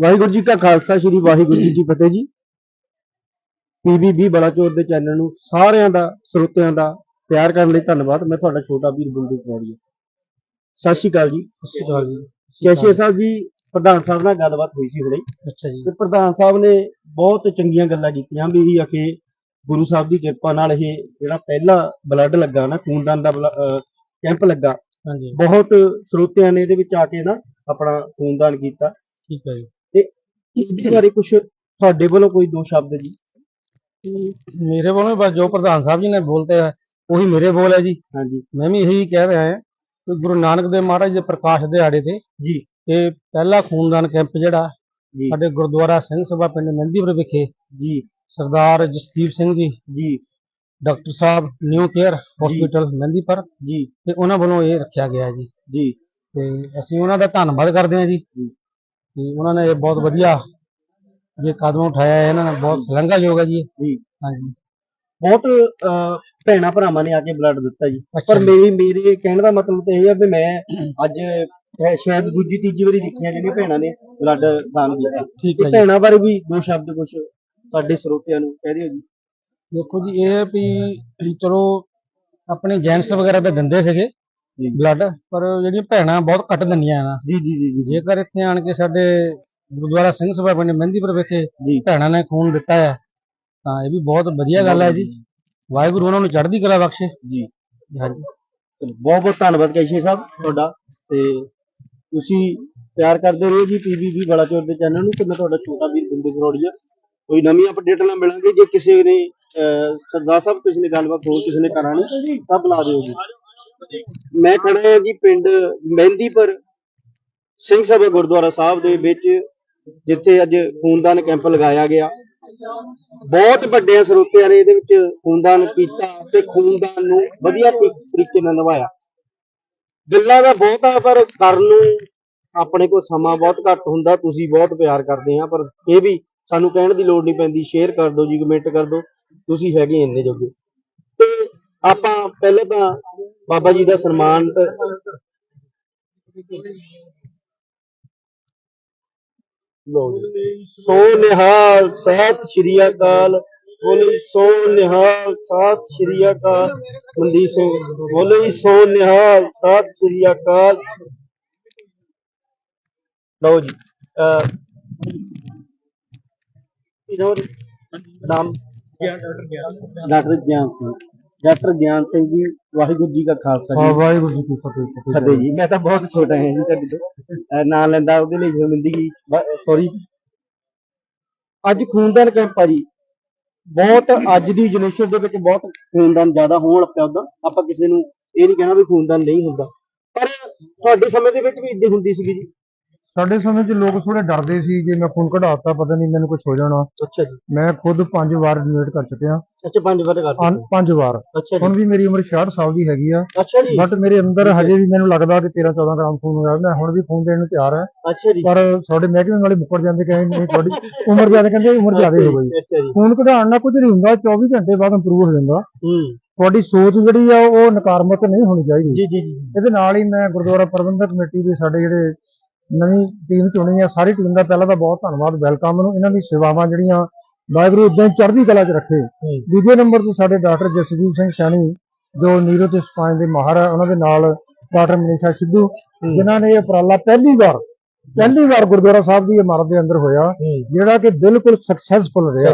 ਵਾਹਿਗੁਰੂ ਜੀ ਕਾ ਖਾਲਸਾ ਸ੍ਰੀ ਵਾਹਿਗੁਰੂ ਜੀ ਕੀ ਫਤਿਹ ਜੀ। ਪੀਬੀਬੀ ਬਲਾਚੌਰ ਦੇ ਚੈਨਲ ਨੂੰ ਸਾਰਿਆਂ ਦਾ ਸਰੋਤਿਆਂ ਦਾ ਪਿਆਰ ਕਰਨ ਲਈ ਧੰਨਵਾਦ। ਮੈਂ ਤੁਹਾਡਾ ਛੋਟਾ ਵੀਰ ਬੁੰਦੂ ਕੌੜੀਆ ਸਤਿ ਸ਼੍ਰੀ ਅਕਾਲ ਜੀ। ਸਤਿ ਸ਼੍ਰੀ ਅਕਾਲ ਜੀ। ਕੈਸ਼ੀਆ ਸਾਹਿਬ ਜੀ ਪ੍ਰਧਾਨ ਸਾਹਿਬ ਨਾਲ ਗੱਲਬਾਤ ਹੋਈ ਸੀ ਹੁਣੇ। ਅੱਛਾ ਜੀ। ਤੇ ਪ੍ਰਧਾਨ ਸਾਹਿਬ ਨੇ ਬਹੁਤ ਚੰਗੀਆਂ ਗੱਲਾਂ ਕੀਤੀਆਂ ਵੀ ਇਹ ਆਖੇ ਗੁਰੂ ਸਾਹਿਬ ਦੀ ਕਿਰਪਾ ਨਾਲ ਇਹ ਜਿਹੜਾ ਪਹਿਲਾ ਬਲੱਡ ਲੱਗਾ ਨਾ ਖੂਨਦਾਨ ਦਾ ਕੈਂਪ ਲੱਗਾ। ਹਾਂਜੀ। ਬਹੁਤ ਸਰੋਤਿਆਂ ਨੇ ਇਹਦੇ ਵਿੱਚ ਆ ਕੇ ਨਾ ਆਪਣਾ ਖੂਨਦਾਨ ਕੀਤਾ। ਠੀਕ ਹੈ ਜੀ। ਇਹਦੇ ਬਾਰੇ ਕੁਝ ਤੁਹਾਡੇ ਵੱਲੋਂ ਕੋਈ ਦੋ ਸ਼ਬਦ ਜੀ। ਮੇਰੇ ਵੱਲੋਂ ਬਸ ਜੋ ਪ੍ਰਧਾਨ ਸਾਹਿਬ ਜੀ ਨੇ ਬੋਲਤੇ ਹੈ ਉਹੀ ਮੇਰੇ ਬੋਲ ਹੈ ਜੀ। ਹਾਂਜੀ। ਮੈਂ ਵੀ ਇਹੀ ਕਹਿ ਰਿਹਾ ਹਾਂ ਕਿ ਗੁਰੂ ਨਾਨਕ ਦੇਵ ਮਹਾਰਾਜ ਦੇ ਪ੍ਰਕਾਸ਼ ਦਿਹਾੜੇ ਤੇ ਜੀ। ਇਹ ਪਹਿਲਾ ਖੂਨਦਾਨ ਕੈਂਪ ਜਿਹੜਾ ਜੀ। ਸਾਡੇ ਗੁਰਦੁਆਰਾ ਸਿੰਘ ਸਭਾ ਪਿੰਡ ਮਹਿੰਦੀਪੁਰ ਵਿਖੇ ਜੀ। ਸਰਦਾਰ ਜਸਦੀਪ ਸਿੰਘ ਜੀ ਜੀ। ਡਾਕਟਰ ਸਾਹਿਬ new care hospital Mehndipur ji. ਤੇ ਉਹਨਾਂ ਵੱਲੋਂ ਇਹ ਰੱਖਿਆ ਗਿਆ ਜੀ। ਜੀ। ਤੇ ਅਸੀਂ ਉਹਨਾਂ ਦਾ ਧੰਨਵਾਦ ਕਰਦੇ ਹਾਂ ਜੀ। ਕਿ ਉਹਨਾਂ ਨੇ ਇਹ ਬਹੁਤ ਵਧੀਆ ਜੇ ਕਦਮ ਉਠਾਇਆ ਹੈ ਇਹਨਾਂ ਨੇ ਬਹੁਤ ਸ਼ਲਾਘਾਯੋਗ ਹੈ ਜੀ। ਜੀ। ਹਾਂਜੀ। ਬਹੁਤ ਅਹ, ਭੈਣਾਂ ਭਰਾਵਾਂ ਨੇ ਆ ਕੇ ਬਲੱਡ ਦਿੱਤਾ ਜੀ। ਅੱਛਾ। ਪਰ ਜੀ। ਮੇਰੀ ਮੇਰੇ ਕਹਿਣ ਦਾ ਮਤਲਬ ਤਾਂ ਇਹ ਹੈ ਵੀ ਮੈਂ ਅੱਜ ਇਹ ਸ਼ਾਇਦ ਦੂਜੀ ਤੀਜੀ ਵਾਰੀ ਦੇਖੀਆਂ ਜਿਹੜੀਆਂ ਭੈਣਾਂ ਨੇ ਬਲੱਡ ਦਾਨ ਕੀਤਾ ਠੀਕ ਤੇ ਹੈ ਜੀ। ਭੈਣਾਂ ਬਾਰੇ ਵੀ ਦੋ ਸ਼ਬਦ ਕੁਝ ਸਾਡੇ ਸਰੋਤਿਆਂ ਨੂੰ ਕਹਿ ਦਿਓ ਜੀ। ਦੇਖੋ ਜੀ ਇਹ ਵੀ ਚਲੋ ਆਪਣੇ ਜੈਂਟਸ ਵਗੈਰਾ ਤਾਂ ਦਿੰਦੇ ਸੀਗੇ ਜੀ। ਬਲੱਡ ਪਰ ਜਿਹੜੀਆਂ ਭੈਣਾਂ ਬਹੁਤ ਘੱਟ ਦਿੰਦੀਆਂ ਨਾ। ਜੀ ਜੀ ਜੀ। ਜੇਕਰ ਇੱਥੇ ਆਣ ਕੇ ਸਾਡੇ ਗੁਰਦੁਆਰਾ ਸਿੰਘ ਸਭਾ ਪਿੰਡ ਮਹਿੰਦੀਪੁਰ ਵਿਖੇ ਭੈਣਾਂ ਨੇ ਖੂਨ ਦਿੱਤਾ ਹੈ ਤਾਂ ਇਹ ਵੀ ਬਹੁਤ ਵਧੀਆ ਗੱਲ ਹੈ ਜੀ। ਵਾਹਿਗੁਰੂ ਉਹਨਾਂ ਨੂੰ ਚੜ੍ਹਦੀ ਕਲਾ ਬਖਸ਼ੇ। ਜੀ। ਹਾਂਜੀ। ਬਹੁਤ ਬਹੁਤ ਧੰਨਵਾਦ ਕੈਸ਼ੀ ਸਾਹਿਬ ਤੁਹਾਡਾ। ਤੇ ਤੁਸੀਂ ਪਿਆਰ ਕਰਦੇ ਰਹੋ ਜੀ ਪੀਬੀਬੀ ਬਲਾਚੌਰ ਦੇ ਚੈਨਲ ਨੂੰ। ਤੇ ਮੈਂ ਤੁਹਾਡਾ ਛੋਟਾ ਵੀਰ ਬਿੰਦੂ ਕਰੋੜੀਆ ਕੋਈ ਨਵੀਂ ਅਪਡੇਟ ਨਾਲ ਮਿਲਾਂਗੇ। ਜੇ ਕਿਸੇ ਨੇ ਸਰਦਾਰ ਸਾਹਿਬ ਕਿਸੇ ਨੇ ਗੱਲਬਾਤ ਹੋਰ ਕਿਸੇ ਨੇ ਕਰਾਣੀ ਤਾਂ ਬੁਲਾ ਦਿਓ ਜੀ। ਮੈਂ ਖੜਾ ਹਾਂ ਜੀ ਪਿੰਡ ਮਹਿੰਦੀਪੁਰ ਸਿੰਘ ਸਭਾ ਗੁਰਦੁਆਰਾ ਸਾਹਿਬ ਦੇ ਵਿੱਚ। ਜਿੱਥੇ ਅੱਜ ਖੂਨਦਾਨ ਕੈਂਪ ਲਗਾਇਆ ਗਿਆ। ਬਹੁਤ ਵੱਡੇ ਸਰੋਤਿਆਂ ਨੇ ਇਹਦੇ ਵਿੱਚ ਖੂਨਦਾਨ ਕੀਤਾ ਤੇ ਖੂਨਦਾਨ ਨੂੰ ਵਧੀਆ ਤਰੀਕੇ ਨਾਲ ਨਿਭਾਇਆ। ਗੱਲਾਂ ਦਾ ਬਹੁਤ ਆ ਪਰ ਕਰਨ ਨੂੰ ਆਪਣੇ ਕੋਲ ਸਮਾਂ ਬਹੁਤ ਘੱਟ ਹੁੰਦਾ, ਤੁਸੀਂ ਬਹੁਤ ਪਿਆਰ ਕਰਦੇ ਆ, ਪਰ ਇਹ ਵੀ ਸਾਨੂੰ ਕਹਿਣ ਦੀ ਲੋੜ ਨਹੀਂ ਪੈਂਦੀ ਸ਼ੇਅਰ ਕਰ ਦਿਓ ਜੀ ਕਮੈਂਟ ਕਰ ਦਿਓ, ਤੁਸੀਂ ਹੈਗੇ ਇੰਨੇ ਜੋਗੇ। ਤੇ ਆਪਾਂ ਪਹਿਲੇ ਤਾਂ ਬਾਬਾ ਜੀ ਦਾ ਸਨਮਾਨ ਤੇ ਲੋ ਸੋ ਨਿਹਾਲ ਸਤਿ ਸ਼੍ਰੀ ਅਕਾਲ। ਬੋਲੇ ਸੋ ਨਿਹਾਲ ਸਤਿ ਸ਼੍ਰੀ ਅਕਾਲ। ਮਨਦੀਪ ਸਿੰਘ ਬੋਲੇ ਸੋ ਨਿਹਾਲ ਸਤਿ ਸ਼੍ਰੀ ਅਕਾਲ। ਲਓ ਜੀ ਅਹ ਇਹਦਾ ਨਾਮ? ਡਾਕਟਰ ਗਿਆਨ ਸਿੰਘ। ਡਾਕਟਰ ਗਿਆਨ ਸਿੰਘ ਜੀ ਵਾਹਿਗੁਰੂ ਜੀ ਕਾ ਖਾਲਸਾ ਜੀ। ਵਾਹਿਗੁਰੂ ਜੀ ਕੀ ਫਤਿਹ ਫਤਿਹ ਜੀ। ਮੈਂ ਤਾਂ ਬਹੁਤ ਛੋਟਾ ਹਾਂ ਜੀ ਤੁਹਾਡੇ ਤੋਂ। ਨਾਂ ਲੈਂਦਾ ਉਹਦੇ ਲਈ ਸ਼ਰਮਿੰਦਗੀ ਸੌਰੀ ਅੱਜ ਖੂਨਦਾਨ ਕੈਂਪ ਆ ਜੀ। ਬਹੁਤ ਅੱਜ ਦੀ ਜਨਰੇਸ਼ਨ ਦੇ ਵਿੱਚ ਬਹੁਤ ਖੂਨਦਾਨ ਜ਼ਿਆਦਾ ਹੋਣ ਲੱਗ ਪਿਆ ਉਹਦਾ ਆਪਾਂ ਕਿਸੇ ਨੂੰ ਇਹ ਨਹੀਂ ਕਹਿਣਾ ਵੀ ਖੂਨਦਾਨ ਨਹੀਂ ਹੁੰਦਾ। ਪਰ ਤੁਹਾਡੇ ਸਮੇਂ ਦੇ ਵਿੱਚ ਵੀ ਇੱਦਾਂ ਹੁੰਦੀ ਸੀਗੀ ਜੀ। ਸਾਡੇ ਸਮੇਂ 'ਚ ਲੋਕ ਥੋੜੇ ਡਰਦੇ ਸੀ ਜੇ ਮੈਂ ਖੂਨ ਕਢਾਤਾ ਪਤਾ ਨਹੀਂ ਮੈਨੂੰ ਕੁਝ ਹੋ ਜਾਣਾ। ਅੱਛਾ ਜੀ। ਮੈਂ ਖੁਦ ਪੰਜ ਵਾਰ ਡੋਨੇਟ ਕਰ ਚੁੱਕਿਆ। ਅੱਛਾ ਪੰਜ ਵਾਰ ਕਰ ਪੰਜ- ਪੰਜ ਵਾਰ। ਅੱਛਾ ਹੁਣ ਜੀ ਵੀ ਮੇਰੀ ਉਮਰ 66 ਸਾਲ ਦੀ ਹੈਗੀ ਆ। ਅੱਛਾ ਜੀ। ਬਟ ਮੇਰੇ ਅੰਦਰ ਹਜੇ ਵੀ ਮੈਨੂੰ ਲੱਗਦਾ ਕਿ 13 14 ਗ੍ਰਾਮ ਖੂਨ ਹੋਇਆ। ਮੈਂ ਹੁਣ ਵੀ ਖੂਨ ਦੇਣ ਨੂੰ ਤਿਆਰ ਹਾਂ ਅੱਛਾ ਜੀ। ਪਰ ਸਾਡੇ ਮਹਿਕਮੇ ਵਾਲੇ ਮੁੱਕਰ ਜਾਂਦੇ ਕਹਿੰਦੇ ਨਹੀਂ ਤੁਹਾਡੀ ਉਮਰ ਜ਼ਿਆਦਾ ਕਹਿੰਦੇ ਉਮਰ ਜ਼ਿਆਦਾ ਹੋ ਗਈ। ਅੱਛਾ ਜੀ। ਖੂਨ ਕਢਾਉਣ ਨਾਲ ਕੁਝ ਨਹੀਂ ਹੁੰਦਾ 24 ਘੰਟੇ ਬਾਅਦ ਇੰਪਰੂਵ ਹੋ ਜਾਂਦਾ। ਹੂੰ। ਤੁਹਾਡੀ ਸੋਚ ਜਿਹੜੀ ਆ ਉਹ ਨਕਾਰਾਤਮਕ ਨਹੀਂ ਹੋਣੀ ਚਾਹੀਦੀ। ਜੀ ਜੀ ਜੀ। ਇਹਦੇ ਨਾਲ ਹੀ ਮੈਂ ਗੁਰਦੁਆਰਾ ਪ੍ਰਬੰਧਕ ਕਮੇਟੀ ਦੇ ਸਾਡੇ ਜਿਹੜੇ ਨਵੀਂ ਟੀਮ ਚੁਣੀ ਆ ਸਾਰੀ ਟੀਮ ਦਾ ਪਹਿਲਾਂ ਤਾਂ ਬਹੁਤ ਧੰਨਵਾਦ ਵੈਲਕਮ ਨੂੰ ਇਹਨਾਂ ਦੀ ਸੇਵਾਵਾਂ ਜਿਹੜੀਆਂ ਵਾਹਿਗੁਰੂ ਇਦਾਂ ਹੀ ਚੜ੍ਹਦੀ ਕਲਾ 'ਚ ਰੱਖੇ। ਦੂਜੇ ਨੰਬਰ ਤੇ ਸਾਡੇ ਡਾਕਟਰ ਜਸਜੀਤ ਸਿੰਘ ਸੈਣੀ ਜੋ ਨੀਰੋ ਤੇ ਸਪਾਈਨ ਦੇ ਮਾਹਰ ਆ ਉਹਨਾਂ ਦੇ ਨਾਲ ਡਾਕਟਰ ਮਨੀਸ਼ਾ ਸਿੱਧੂ ਜਿਨ੍ਹਾਂ ਨੇ ਇਹ ਉਪਰਾਲਾ ਪਹਿਲੀ ਵਾਰ ਪਹਿਲੀ ਵਾਰ ਗੁਰਦੁਆਰਾ ਸਾਹਿਬ ਦੀ ਇਮਾਰਤ ਦੇ ਅੰਦਰ ਹੋਇਆ ਜਿਹੜਾ ਕਿ ਬਿਲਕੁਲ ਸਕਸੈਸਫੁਲ ਰਿਹਾ।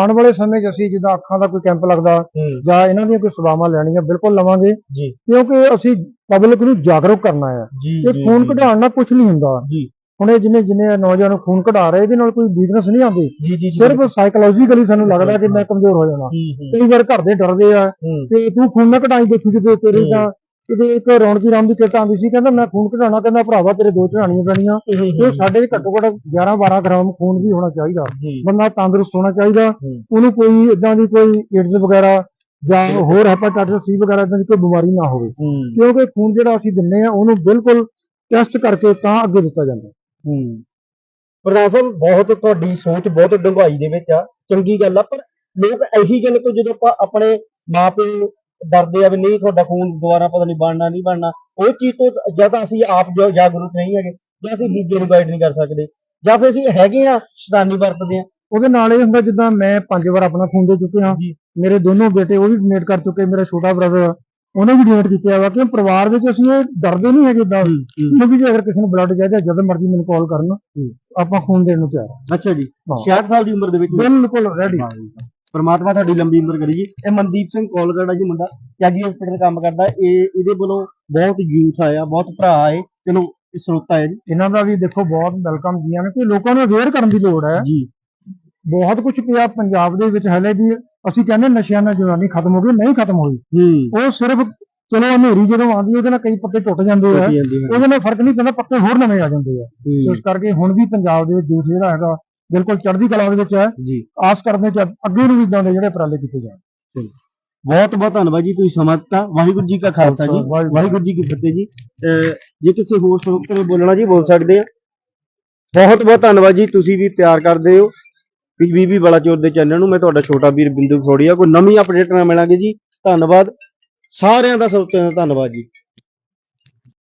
ਆਉਣ ਵਾਲੇ ਸਮੇਂ 'ਚ ਅਸੀਂ ਜਿੱਦਾਂ ਅੱਖਾਂ ਦਾ ਕੋਈ ਕੈਂਪ ਲੱਗਦਾ ਜਾਂ ਇਹਨਾਂ ਦੀਆਂ ਕੋਈ ਸੇਵਾਵਾਂ ਲੈਣੀਆਂ ਬਿਲਕੁਲ ਲਵਾਂਗੇ। ਕਿਉਂਕਿ ਅਸੀਂ ਪਬਲਿਕ ਨੂੰ ਜਾਗਰੂਕ ਕਰਨਾ ਹੈ। ਇਹ ਖੂਨ ਕਢਾਉਣ ਨਾਲ ਕੁਝ ਨਹੀਂ ਹੁੰਦਾ। ਹੁਣ ਇਹ ਜਿੰਨੇ ਜਿੰਨੇ ਨੌਜਵਾਨ ਖੂਨ ਕਢਾ ਰਹੇ ਇਹਦੇ ਨਾਲ ਕੋਈ ਵੀਕਨੈਸ ਨਹੀਂ ਆਉਂਦੀ। ਸਿਰਫ ਸਾਈਕੋਲੋਜੀਕਲੀ ਸਾਨੂੰ ਲੱਗਦਾ ਕਿ ਮੈਂ ਕਮਜ਼ੋਰ ਹੋ ਜਾਣਾ ਕਈ ਵਾਰ ਘਰ ਦੇ ਡਰਦੇ ਆ ਤੇ ਤੂੰ ਖੂਨ ਨਾ ਕਢਾਈ ਦੇਖੀ ਕਿਤੇ ਤੇਰੇ। ਤਾਂ ਕਿਤੇ ਇੱਕ ਰੌਣਕੀ ਰਾਮ ਦੀ ਕਿਰਤ ਆਉਂਦੀ ਸੀ ਕਹਿੰਦਾ ਮੈਂ ਖੂਨ ਕਢਾਉਣਾ ਕਹਿੰਦਾ ਭਰਾਵਾ ਤੇਰੇ ਦੋ ਚੜਾਣੀਆਂ ਪੈਣੀਆਂ। ਤੇ ਸਾਡੇ ਘੱਟੋ ਘੱਟ 11 12 ਗ੍ਰਾਮ ਖੂਨ ਵੀ ਹੋਣਾ ਚਾਹੀਦਾ। ਬੰਦਾ ਤੰਦਰੁਸਤ ਹੋਣਾ ਚਾਹੀਦਾ। ਉਹਨੂੰ ਕੋਈ ਇਦਾਂ ਦੀ ਕੋਈ ਏਡਜ਼ ਵਗੈਰਾ ਜਾਂ ਹੋਰ ਹੈਪਾਟਾਈਟਸ ਸੀ ਵਗੈਰਾ ਇਦਾਂ ਦੀ ਕੋਈ ਬਿਮਾਰੀ ਨਾ ਹੋਵੇ। ਕਿਉਂਕਿ ਖੂਨ ਜਿਹੜਾ ਅਸੀਂ ਦਿੰਨੇ ਆ ਉਹਨੂੰ ਬਿਲਕੁਲ ਟੈਸਟ ਕਰਕੇ ਤਾਂ ਅੱਗੇ ਦਿੱਤਾ ਜਾਂਦਾ। ਹੂੰ। ਪ੍ਰਧਾਨ ਸਾਹਿਬ ਬਹੁਤ ਤੁਹਾਡੀ ਸੋਚ ਬਹੁਤ ਡੂੰਘਾਈ ਦੇ ਵਿੱਚ ਆ। ਚੰਗੀ ਗੱਲ ਆ ਪਰ ਲੋਕ ਇਹੀ ਗੱਲ ਕੋ ਜਦੋਂ ਆਪਾਂ ਆਪਣੇ ਮਾਪੇ ਡਰਦੇ ਆ ਵੀ ਨਹੀਂ ਤੁਹਾਡਾ ਖੂਨ ਦੁਬਾਰਾ ਪਤਾ ਨਹੀਂ ਬਣਨਾ ਨਹੀਂ ਬਣਨਾ। ਉਹ ਚੀਜ਼ ਤੋਂ ਜਾਂ ਤਾਂ ਅਸੀਂ ਆਪ ਜੋ ਜਾਗਰੂਕ ਨਹੀਂ ਹੈਗੇ ਜਾਂ ਅਸੀਂ ਦੂਜੇ ਨੂੰ ਗਾਈਡ ਨਹੀਂ ਕਰ ਸਕਦੇ ਜਾਂ ਫਿਰ ਅਸੀਂ ਹੈਗੇ ਆ ਸ਼ੈਤਾਨੀ ਵਰਤਦੇ ਆ। ਉਹਦੇ ਨਾਲ ਇਹ ਹੁੰਦਾ ਜਿੱਦਾਂ ਮੈਂ ਪੰਜ ਵਾਰ ਆਪਣਾ ਖੂਨ ਦੇ ਚੁੱਕੇ ਹਾਂ ਜੀ। ਮੇਰੇ ਦੋਨੋਂ ਬੇਟੇ ਉਹ ਵੀ ਡੋਨੇਟ ਕਰ ਚੁੱਕੇ ਮੇਰਾ ਛੋਟਾ ਬ੍ਰਦਰ ਉਹਨੇ ਵੀ ਡੋਨੇਟ ਕੀਤਾ ਵਾ ਕਿ ਪਰਿਵਾਰ ਵਿੱਚ ਅਸੀਂ ਇਹ ਡਰਦੇ ਨਹੀਂ ਹੈਗੇ ਇਦਾਂ ਕਿਉਂਕਿ ਜੇ ਅਗਰ ਕਿਸੇ ਨੂੰ ਬਲੱਡ ਚਾਹੀਦਾ ਜਦੋਂ ਮਰਜ਼ੀ ਮੈਨੂੰ ਕਾਲ ਕਰਨ। ਆਪਾਂ ਖੂਨ ਦੇਣ ਨੂੰ ਤਿਆਰ ਅੱਛਾ ਜੀ। ਹਾਂ। 66 ਸਾਲ ਦੀ ਉਮਰ ਦੇ ਵਿੱਚ। ਬਿਲਕੁਲ ਰੈਡੀ ਪਰਮਾਤਮਾ ਤੁਹਾਡੀ ਲੰਬੀ ਉਮਰ ਕਰੇ ਜੀ। ਇਹ ਮਨਦੀਪ ਸਿੰਘ ਕੋਲਗੜ ਆ ਜੀ ਮੁੰਡਾ। ਕੈਜੀ ਹਸਪੀਟਲ ਕੰਮ ਕਰਦਾ। ਇਹ ਇਹਦੇ ਵੱਲੋਂ ਬਹੁਤ ਯੂਥ ਆਇਆ ਬਹੁਤ ਭਰਾ ਆਏ। ਚਲੋ ਇਹ ਸਰੋਤਾ ਹੈ ਜੀ। ਇਹਨਾਂ ਦਾ ਵੀ ਦੇਖੋ ਬਹੁਤ ਵੈਲਕਮ ਜੀਆਂ ਨੇ। ਕਿ ਲੋਕਾਂ ਨੂੰ ਅਵੇਅਰ ਕਰਨ ਦੀ ਲੋੜ ਹੈ। ਜੀ। ਬਹੁਤ ਕੁਝ ਪਿਆ ਪੰਜਾਬ ਦੇ ਵਿੱਚ ਹਲੇ ਵੀ। ਅਸੀਂ ਕਹਿੰਦੇ ਨਸ਼ਿਆਂ ਨਾਲ ਜਵਾਨੀ ਖਤਮ ਹੋ ਗਈ ਨਹੀਂ ਖਤਮ ਹੋਈ। ਉਹ ਸਿਰਫ ਚਲੋ ਹਨੇਰੀ ਜਦੋਂ ਆਉਂਦੀ ਉਹਦੇ ਨਾਲ ਕਈ ਪੱਤੇ ਟੁੱਟ ਜਾਂਦੇ ਆ। ਉਹਦੇ ਨਾਲ ਫ਼ਰਕ ਨਹੀਂ ਪੈਂਦਾ ਪੱਤੇ ਹੋਰ ਨਵੇਂ ਆ ਜਾਂਦੇ ਆ। ਇਸ ਕਰਕੇ ਹੁਣ ਵੀ ਪੰਜਾਬ ਦੇ ਵਿੱਚ ਯੂਥ ਜਿਹੜਾ ਹੈਗਾ ਬਿਲਕੁਲ ਚੜ੍ਹਦੀ ਕਲਾ ਦੇ ਵਿੱਚ ਹੈ। ਜੀ। ਆਸ ਕਰਦੇ ਕਿ ਅੱਗੇ ਨੂੰ ਵੀ ਇਦਾਂ ਦੇ ਜਿਹੜੇ ਉਪਰਾਲੇ ਕੀਤੇ ਜਾਣ। ਬਹੁਤ ਬਹੁਤ ਧੰਨਵਾਦ ਜੀ ਤੁਸੀਂ ਸਮਾਂ ਦਿੱਤਾ। ਵਾਹਿਗੁਰੂ ਜੀ ਕਾ ਖਾਲਸਾ ਜੀ। ਵਾਹਿਗੁਰੂ ਜੀ ਕੀ ਫਤਿਹ ਜੀ। ਜੇ ਕਿਸੇ ਹੋਰ ਸਰੋਤ ਨੇ ਬੋਲਣਾ ਜੀ ਬੋਲ ਸਕਦੇ ਆ। ਬਹੁਤ ਬਹੁਤ ਧੰਨਵਾਦ ਜੀ ਤੁਸੀਂ ਵੀ ਪਿਆਰ ਕਰਦੇ ਹੋ। ਪੀਬੀਬੀ ਬਲਾਚੌਰ ਦੇ ਚੈਨਲ ਨੂੰ ਮੈਂ ਤੁਹਾਡਾ ਛੋਟਾ ਵੀਰ ਬਿੰਦੂ ਖੋੜੀਆ ਕੋਈ ਨਵੀਂ ਅਪਡੇਟ ਨਾਲ ਮਿਲਾਂਗੇ ਜੀ। ਧੰਨਵਾਦ। ਸਾਰਿਆਂ ਦਾ ਸਭ ਤੋਂ ਧੰਨਵਾਦ ਜੀ।